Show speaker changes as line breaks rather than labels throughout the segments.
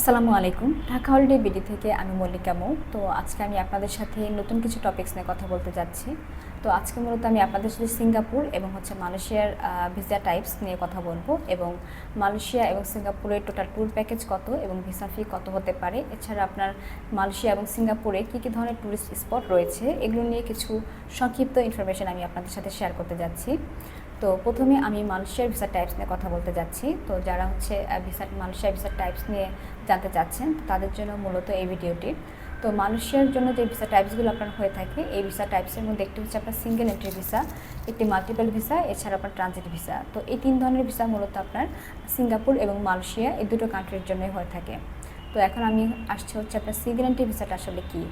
আসসালামু আলাইকুম। Dhaka holiday BD থেকে আমি মল্লিকা মৌ। তো আজকে আমি আপনাদের সাথে নতুন কিছু টপিকস নিয়ে কথা বলতে যাচ্ছি। তো আজকে মূলত আমি আপনাদের সাথে সিঙ্গাপুর এবং হচ্ছে মালয়েশিয়ার ভিসা টাইপস নিয়ে কথা বলব এবং মালয়েশিয়া এবং সিঙ্গাপুরের টোটাল ট্যুর প্যাকেজ কত এবং ভিসা ফি কত হতে পারে। এছাড়া আপনার মালয়েশিয়া এবং সিঙ্গাপুরে কী কী ধরনের ট্যুরিস্ট স্পট রয়েছে, এগুলো নিয়ে কিছু সংক্ষিপ্ত ইনফরমেশন আমি আপনাদের সাথে শেয়ার করতে যাচ্ছি। তো প্রথমে আমি মালয়েশিয়ার ভিসা টাইপস নিয়ে কথা বলতে যাচ্ছি। তো যারা হচ্ছে ভিসা মালয়েশিয়ার ভিসা টাইপস নিয়ে জানতে চাচ্ছেন, তাদের জন্য মূলত এই ভিডিওটি। তো মালয়েশিয়ার জন্য যে ভিসা টাইপসগুলো আপনার হয়ে থাকে, এই ভিসা টাইপসের মধ্যে একটি হচ্ছে আপনার সিঙ্গেল এন্ট্রি ভিসা একটি মাল্টিপল ভিসা এছাড়া আপনার ট্রানজিট ভিসা তো এই তিন ধরনের ভিসা মূলত আপনার সিঙ্গাপুর এবং মালয়েশিয়া, এই দুটো কান্ট্রির জন্যই হয়ে থাকে। তো এখন আমি আসছে হচ্ছে আপনার সিঙ্গেল এন্ট্রি ভিসাটা আসলে কী?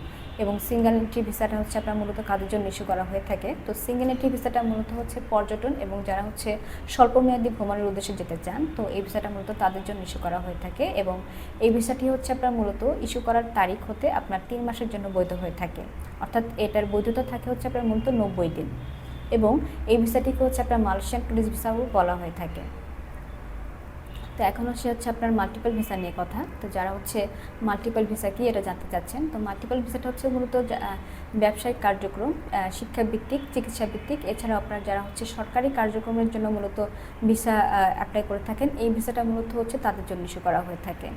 এবং সিঙ্গেল এন্ট্রি ভিসাটা হচ্ছে আপনার মূলত কাজের জন্য ইস্যু করা হয়ে থাকে। তো সিঙ্গেল এন্ট্রি ভিসাটা মূলত হচ্ছে পর্যটন এবং যারা হচ্ছে স্বল্পমেয়াদী ভ্রমণের উদ্দেশ্যে যেতে চান, তো এই ভিসাটা মূলত তাদের জন্য ইস্যু করা হয়ে থাকে এবং এই ভিসাটি হচ্ছে আপনার মূলত ইস্যু করার তারিখ হতে আপনার তিন মাসের জন্য বৈধ হয়ে থাকে। অর্থাৎ এটার বৈধতা থাকে হচ্ছে আপনার মূলত নব্বই দিন এবং এই ভিসাটিকে হচ্ছে আপনার মালয়েশিয়ান ট্যুরিস্ট ভিসাও বলা হয়ে থাকে। তো এখন হচ্ছে হচ্ছে আপনার মাল্টিপল ভিসা নিয়ে কথা। তো যারা হচ্ছে মাল্টিপল ভিসা কি এটা জানতে চাচ্ছেন, তো মাল্টিপল ভিসাটা হচ্ছে মূলত ব্যবসায়িক কার্যক্রম শিক্ষাভিত্তিক চিকিৎসা ভিত্তিক এছাড়াও আপনার যারা হচ্ছে সরকারি কার্যক্রমের জন্য মূলত ভিসা অ্যাপ্লাই করে থাকেন, এই ভিসাটা মূলত হচ্ছে তাদের জন্য ইস্যু করা হয়ে থাকে।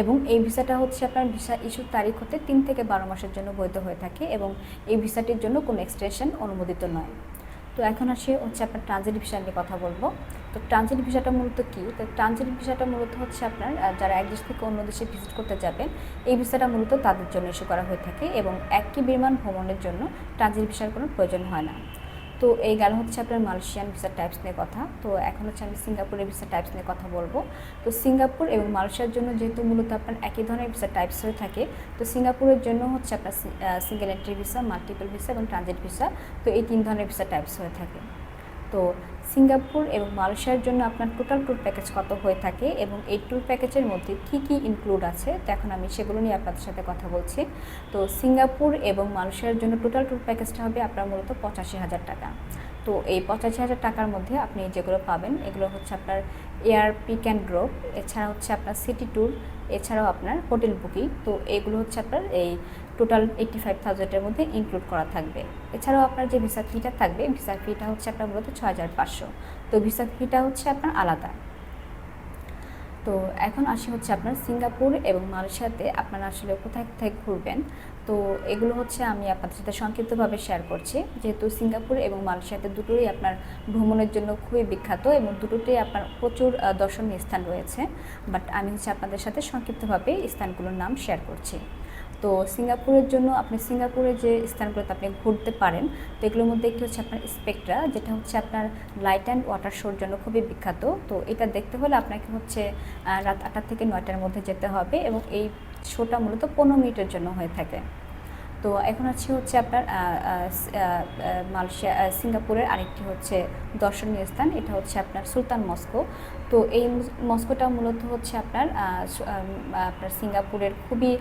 এবং এই ভিসাটা হচ্ছে আপনার ভিসা ইস্যুর তারিখ হতে তিন থেকে বারো মাসের জন্য বৈধ হয়ে থাকে এবং এই ভিসাটির জন্য কোনো এক্সটেনশন অনুমোদিত নয়। তো এখন আসে হচ্ছে আপনার ট্রানজিট ভিসা নিয়ে কথা বলব। তো ট্রানজিট ভিসাটা মূলত কী? তো ট্রানজিট ভিসাটা মূলত হচ্ছে আপনার যারা এক দেশ থেকে অন্য দেশে ভিজিট করতে যাবেন, এই ভিসাটা মূলত তাদের জন্য ইস্যু করা হয়ে থাকে এবং একই বিমান ভ্রমণের জন্য ট্রানজিট ভিসার কোনো প্রয়োজন হয় না। তো এই গেল হচ্ছে আপনার মালয়েশিয়ান ভিসা টাইপস নিয়ে কথা। তো এখন হচ্ছে আমি সিঙ্গাপুরের ভিসা টাইপস নিয়ে কথা বলব। তো সিঙ্গাপুর এবং মালয়েশিয়ার জন্য যেহেতু মূলত আপনার একই ধরনের ভিসা টাইপস হয়ে থাকে, তো সিঙ্গাপুরের জন্য হচ্ছে আপনার single entry visa multiple visa এবং ট্রানজিট ভিসা তো এই তিন ধরনের ভিসা টাইপস হয়ে থাকে। তো সিঙ্গাপুর এবং মালয়েশিয়ার জন্য আপনার টোটাল ট্যুর প্যাকেজ কত হয়ে থাকে এবং এই ট্যুর প্যাকেজের মধ্যে কি কি ইনক্লুড আছে? তো এখন আমি সেগুলো নিয়ে আপনাদের সাথে কথা বলছি। তো সিঙ্গাপুর এবং মালয়েশিয়ার জন্য টোটাল ট্যুর প্যাকেজটা হবে আপনার মূলত পঁচাশি হাজার টাকা। তো এই পঁচাশি হাজার টাকার মধ্যে আপনি যেগুলো পাবেন, এগুলো হচ্ছে আপনার এয়ার পিক অ্যান্ড ড্রপ এছাড়া হচ্ছে আপনার সিটি ট্যুর এছাড়াও আপনার হোটেল বুকিং তো এগুলো হচ্ছে আপনার এই টোটাল এইট্টি ফাইভ থাউজেন্ডের মধ্যে ইনক্লুড করা থাকবে। এছাড়াও আপনার যে ভিসা ফিটা থাকবে ভিসা ফিটা হচ্ছে আপনার মূলত ছ হাজার পাঁচশো। তো ভিসা ফিটা হচ্ছে আপনার আলাদা। তো এখন আসি হচ্ছে আপনার সিঙ্গাপুর এবং মালয়েশিয়াতে আপনারা আসলে কোথায় কোথায় ঘুরবেন। তো এগুলো হচ্ছে আমি আপনাদের সাথে সংক্ষিপ্তভাবে শেয়ার করছি। যেহেতু সিঙ্গাপুর এবং মালয়েশিয়াতে দুটোই আপনার ভ্রমণের জন্য খুবই বিখ্যাত এবং দুটোতেই আপনার প্রচুর দর্শনীয় স্থান রয়েছে। বাট আমি হচ্ছে আপনাদের সাথে সংক্ষিপ্তভাবে স্থানগুলোর নাম শেয়ার করছি। তো সিঙ্গাপুরের জন্য আপনি সিঙ্গাপুরে যে স্থানগুলোতে আপনি ঘুরতে পারেন, তো এগুলোর মধ্যে একটি হচ্ছে আপনার স্পেকট্রা যেটা হচ্ছে আপনার লাইট অ্যান্ড ওয়াটার শোর জন্য খুবই বিখ্যাত। তো এটা দেখতে হলে আপনাকে হচ্ছে রাত আটটা থেকে নয়টার মধ্যে যেতে হবে এবং এই শোটা মূলত পনেরো মিনিটের জন্য হয়ে থাকে। তো এখন আছে হচ্ছে আপনার মালয়েশিয়া সিঙ্গাপুরের আরেকটি হচ্ছে দর্শনীয় স্থান, এটা হচ্ছে আপনার সুলতান মস্কো। তো এই মস্কোটা মূলত হচ্ছে আপনার আপনার সিঙ্গাপুরের খুবই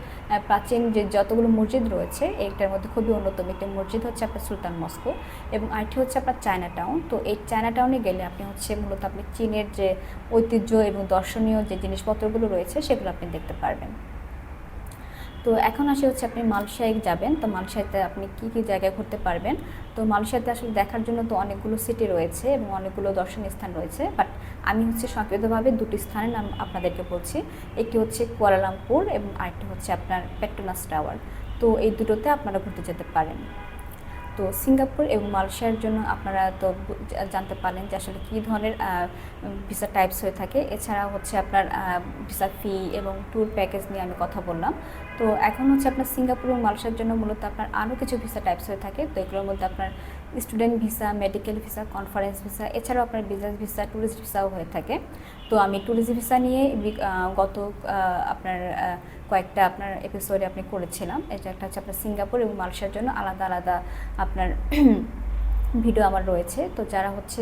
প্রাচীন যে যতগুলো মসজিদ রয়েছে, এইটার মধ্যে খুবই অন্যতম একটি মসজিদ হচ্ছে আপনার সুলতান মস্কো এবং আরেকটি হচ্ছে আপনার চায়না টাউন তো এই চায়না টাউনে গেলে আপনি হচ্ছে মূলত আপনি চীনের যে ঐতিহ্য এবং দর্শনীয় যে জিনিসপত্রগুলো রয়েছে, সেগুলো আপনি দেখতে পারবেন। তো এখন আসে হচ্ছে আপনি মালয়েশিয়ায় যাবেন। তো মালয়েশিয়াতে আপনি কি কি জায়গায় ঘুরতে পারবেন? তো মালয়েশিয়াতে আসলে দেখার জন্য তো অনেকগুলো সিটি রয়েছে এবং অনেকগুলো দর্শনীয় স্থান রয়েছে। বাট আমি হচ্ছে সংক্ষিপ্তভাবে দুটি স্থানের নাম আপনাদেরকে বলছি। একটি হচ্ছে কুয়ালালামপুর এবং আরেকটি হচ্ছে আপনার পেট্রোনাস টাওয়ার। তো এই দুটোতে আপনারা ঘুরতে যেতে পারেন। তো সিঙ্গাপুর এবং মালয়েশিয়ার জন্য আপনারা তো জানতে পারলেন যে আসলে কী ধরনের ভিসা টাইপস হয়ে থাকে। এছাড়া হচ্ছে আপনার ভিসা ফি এবং ট্যুর প্যাকেজ নিয়ে আমি কথা বললাম। তো এখন হচ্ছে আপনার সিঙ্গাপুর এবং মালয়েশিয়ার জন্য মূলত আপনার আরও কিছু ভিসা টাইপস হয়ে থাকে। তো এগুলোর মধ্যে আপনার student visa medical visa conference visa, এছাড়াও আপনার বিজনেস ভিসা ট্যুরিস্ট ভিসাও হয়ে থাকে। তো আমি ট্যুরিস্ট ভিসা নিয়ে গত আপনার কয়েকটা আপনার এপিসোডে আপনি করেছিলাম। এটা একটা হচ্ছে আপনার সিঙ্গাপুর এবং মালয়েশিয়ার জন্য আলাদা আলাদা আপনার ভিডিও আমার রয়েছে। তো যারা হচ্ছে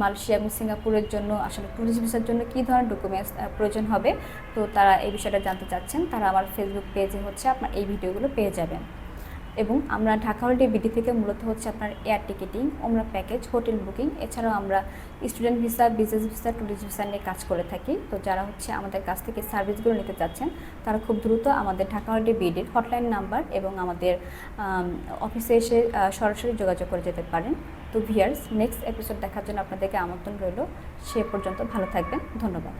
মালয়েশিয়া এবং সিঙ্গাপুরের জন্য, আসলে ট্যুরিস্ট ভিসার জন্য কী ধরনের ডকুমেন্টস প্রয়োজন হবে, তো তারা এই বিষয়টা জানতে চাচ্ছেন, তারা আমার ফেসবুক পেজে হচ্ছে আপনার এই ভিডিওগুলো পেয়ে যাবেন। এবং আমরা ঢাকা হলিডে বিডি থেকে মূলত হচ্ছে আপনার এয়ার টিকিটিং ওমরা প্যাকেজ হোটেল বুকিং এছাড়াও আমরা student visa business visa tourist visa নিয়ে কাজ করে থাকি। তো যারা হচ্ছে আমাদের কাছ থেকে সার্ভিসগুলো নিতে চাচ্ছেন, তারা খুব দ্রুত আমাদের ঢাকা হলিডে বিডির হটলাইন নাম্বার এবং আমাদের অফিসে এসে সরাসরি যোগাযোগ করে যেতে পারেন। তো ভিয়ার্স নেক্সট এপিসোড দেখার জন্য আপনাদেরকে আমন্ত্রণ রইল। সে পর্যন্ত ভালো থাকবেন। ধন্যবাদ।